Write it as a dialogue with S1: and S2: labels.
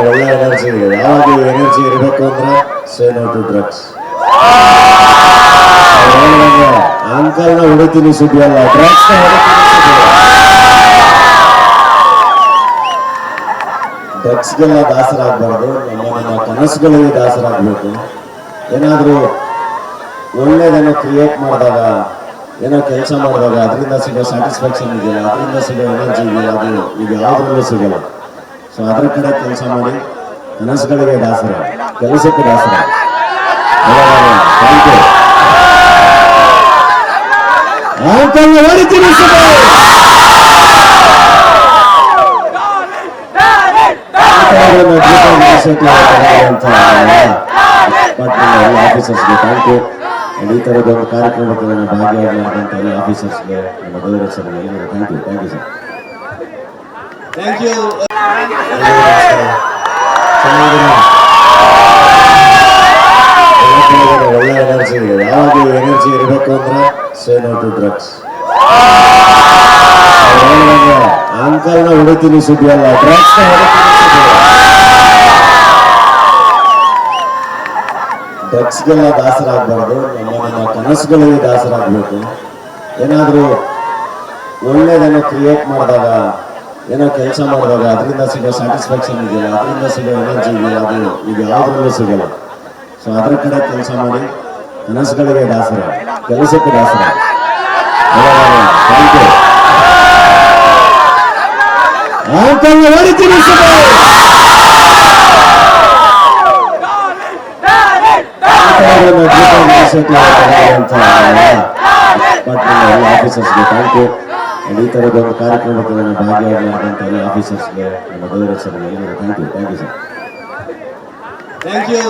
S1: ಒಳ್ಳೆ ಎನರ್ಜಿ ಇದೆ ಯಾವಾಗ ಎನರ್ಜಿ ಇರಬೇಕು ಅಂದ್ರೆ ಸೇ ನೋ ಟು ಡ್ರಗ್ಸ್ ಅಂಕಲ್ನ ಹೊಡಿತೀನಿ ಸುದ್ದಿ ಅಲ್ಲ ಡ್ರಗ್ಸ್ ಡ್ರಗ್ಸ್ಗೆಲ್ಲ ದಾಸರಾಗಬಾರ್ದು. ನಮ್ಮ ಕನಸುಗಳಿಗೆ ದಾಸರಾಗಬೇಕು. ಏನಾದರೂ ಒಳ್ಳೇದನ್ನು ಕ್ರಿಯೇಟ್ ಮಾಡಿದಾಗ ಏನೋ ಕೆಲಸ ಮಾಡಿದಾಗ ಅದರಿಂದ ಸಿಗೋ ಸ್ಯಾಟಿಸ್ಫ್ಯಾಕ್ಷನ್ ಇದೆಯಲ್ಲ ಅದರಿಂದ ಸಿಗೋ ಎನರ್ಜಿ ಇದೆಯಲ್ಲ ಅದು ಇದು ಯಾವುದರಲ್ಲೂ ಸಿಗಲ್ಲ. ಸೊ ಅದ್ರ ಕಡೆ ಕೆಲಸ ಮಾಡಿ ಕನಸುಗಳಿಗೆ ದಾಸರ, ಕೆಲಸಕ್ಕೆ ದಾಸರ. ಆಫೀಸರ್ಸ್ಗೆ ಥ್ಯಾಂಕ್ ಯು ಈ ಥರದ ಒಂದು ಕಾರ್ಯಕ್ರಮಕ್ಕೆ ನಾನು ಭಾಗಿಯಾಗಿ ಮಾಡಿದಂಥ ಎಲ್ಲ ಆಫೀಸರ್ಸ್ಗೆ ನಮ್ಮ ಡೈರೆಕ್ಟರ್ಸ್ಗೆ ಎಲ್ಲರಿಗೂ thank you thank you sir
S2: thank you
S1: ಚೆನ್ನಾಗಿದ್ದೀರಾ? ಎಲ್ಲ ಒಳ್ಳೆ ಎನರ್ಜಿ ಇದೆ ಯಾವಾಗ ಎನರ್ಜಿ ಇರಬೇಕು ಅಂದ್ರೆ ಸೇ ನೋ ಟು ಡ್ರಗ್ಸ್ ಅಂಕಲ್ನ ಹೊಡಿತೀನಿ ಸುದ್ದಿ ಅಲ್ಲ ಡ್ರಗ್ಸ್ ಡ್ರಗ್ಸ್ಗೆಲ್ಲ ದಾಸರಾಗಬಾರ್ದು, ನಮ್ಮ ನಮ್ಮ ಕನಸುಗಳಿಗೆ ದಾಸರಾಗಬೇಕು. ಏನಾದರೂ ಒಳ್ಳೆಯದನ್ನು ಕ್ರಿಯೇಟ್ ಮಾಡಿದಾಗ, ಏನೋ ಕೆಲಸ ಮಾಡಿದಾಗ ಅದರಿಂದ ಸಿಗೋ ಸ್ಯಾಟಿಸ್ಫ್ಯಾಕ್ಷನ್ ಇದೆಯಲ್ಲ, ಅದರಿಂದ ಸಿಗೋ ಎನರ್ಜಿ ಇದೆಯಲ್ಲ, ಅದು ಇದು ಯಾವುದರಲ್ಲೂ ಸಿಗಲ್ಲ. ಸೊ ಅದ್ರ ಕಡೆ ಕೆಲಸ ಮಾಡಿ, ಕನಸುಗಳಿಗೆ ದಾಸರ, ಕೆಲಸಕ್ಕೆ ದಾಸರ. Thank you. ಅಂಕಲ್ ಹೊಡಿತೀನಿ ಸುಬ್ಬ ಎಲ್ಲ ಆಫೀಸರ್ಸ್ಗೆ ಥ್ಯಾಂಕ್ ಯು ಈ ಥರದ ಒಂದು ಕಾರ್ಯಕ್ರಮಕ್ಕೆ ನಾನು ಭಾಗಿಯಾಗಿ ಮಾಡಿದಂಥ ಎಲ್ಲ ಆಫೀಸರ್ಸ್ಗೆ ನಮ್ಮ ಗೌರವ ಎಲ್ಲರಿಗೂ thank you thank you sir
S2: thank you